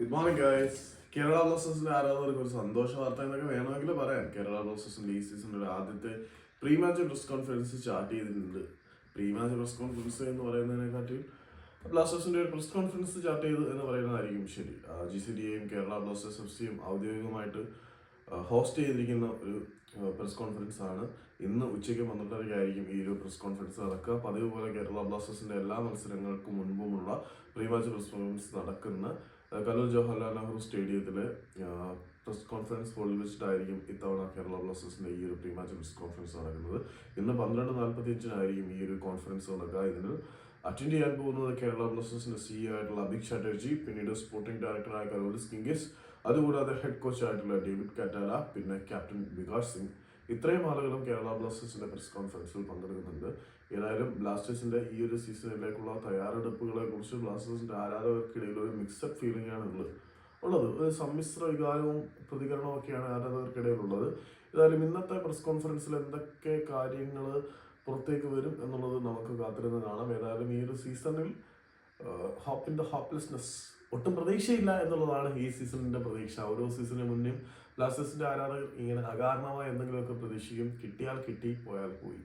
Good morning guys Kerala ബ്ലാസ്റ്റേഴ്സിന്റെ ആരാധകർക്ക് ഒരു സന്തോഷ വാർത്ത എന്നൊക്കെ വേണമെങ്കിൽ പറയാം. കേരള ബ്ലാസ്റ്റേഴ്സിന്റെ ഈ സീസണിലെ ആദ്യത്തെ pre match press conference start ചെയ്തിട്ടുണ്ട് പ്രീ മാച്ച് പ്രസ് കോൺഫറൻസ് എന്ന് പറയുന്നതിനെക്കാട്ടിൽ ബ്ലാസ്റ്റേഴ്സിന്റെ ഒരു പ്രസ് കോൺഫറൻസ് സ്റ്റാർട്ട് ചെയ്തു എന്ന് പറയുന്നതായിരിക്കും ശരി. ജി സി ഡിയെയും കേരള ബ്ലാസ്റ്റേഴ്സ് എഫ് സിയും ഔദ്യോഗികമായിട്ട് ഹോസ്റ്റ് ചെയ്തിരിക്കുന്ന ഒരു പ്രസ് കോൺഫറൻസ് ആണ്. ഇന്ന് ഉച്ചയ്ക്ക് പന്ത്രണ്ടരയ്ക്കായിരിക്കും ഈ ഒരു പ്രസ് കോൺഫറൻസ് നടക്കുക. പതിവ് പോലെ കേരള ബ്ലാസ്റ്റേഴ്സിന്റെ എല്ലാ മത്സരങ്ങൾക്കും മുൻപുമുള്ള പ്രീ മാച്ച് പ്രസ് കോൺഫറൻസ് നടക്കുന്ന ആ, കല്ലൂർ ജവഹർലാൽ നെഹ്റു സ്റ്റേഡിയത്തിലെ പ്രസ് കോൺഫറൻസ് ഹോളിൽ വെച്ചിട്ടായിരിക്കും ഇത്തവണ കേരള ബ്ലാസ്റ്റേഴ്സിന്റെ ഈ ഒരു പ്രീ മാച്ച് പ്രസ് കോൺഫറൻസ് നടക്കുന്നത്. ഇന്ന് പന്ത്രണ്ട് നാൽപ്പത്തി അഞ്ചിനായിരിക്കും ഈ ഒരു കോൺഫറൻസ് നടക്കുക. ഇതിന് അറ്റൻഡ് ചെയ്യാൻ പോകുന്നത് കേരള ബ്ലാസ്റ്റേഴ്സിന്റെ സി ആയിട്ടുള്ള അഭിക് ചാറ്റർജി പിന്നീട് സ്പോർട്ടിംഗ് ഡയറക്ടറായ കരോലിസ് കിങ്കിസ് അതുകൂടാതെ ഹെഡ് കോച്ചായിട്ടുള്ള ഡേവിഡ് കറ്റാല പിന്നെ ക്യാപ്റ്റൻ വികാസ് സിംഗ്. ഇത്രയും ആളുകളും കേരള ബ്ലാസ്റ്റേഴ്സിന്റെ പ്രസ് കോൺഫറൻസിൽ പങ്കെടുക്കുന്നുണ്ട്. ഏതായാലും ബ്ലാസ്റ്റേഴ്സിന്റെ ഈ ഒരു സീസണിലേക്കുള്ള തയ്യാറെടുപ്പുകളെ കുറിച്ച് ബ്ലാസ്റ്റേഴ്സിന്റെ ആരാധകർക്കിടയിൽ ഒരു മിക്സഡ് ഫീലിംഗ് ആണ് ഉള്ളത്. ഉള്ളത്. ഒരു സമ്മിശ്ര വികാരവും പ്രതികരണവും ഒക്കെയാണ് ആരാധകർക്കിടയിൽ ഉള്ളത് ഏതായാലും ഇന്നത്തെ പ്രസ് കോൺഫറൻസിൽ എന്തൊക്കെ കാര്യങ്ങൾ പുറത്തേക്ക് വരും എന്നുള്ളത് നമുക്ക് കാത്തിരുന്ന് കാണാം. ഏതായാലും ഈ ഒരു സീസണിൽ ഹോപ്പിന്റെ ഹോപ്പ്ലെസ്നെസ് ഒട്ടും പ്രതീക്ഷയില്ല എന്നുള്ളതാണ് ഈ സീസണിന്റെ പ്രതീക്ഷ. ഓരോ സീസണിന് മുന്നേ ബ്ലാസ്റ്റേഴ്സിന്റെ ആരാധകർ ഇങ്ങനെ അകാരണമായ എന്തെങ്കിലുമൊക്കെ പ്രതീക്ഷിക്കും കിട്ടിയാൽ കിട്ടി പോയാൽ പോയി.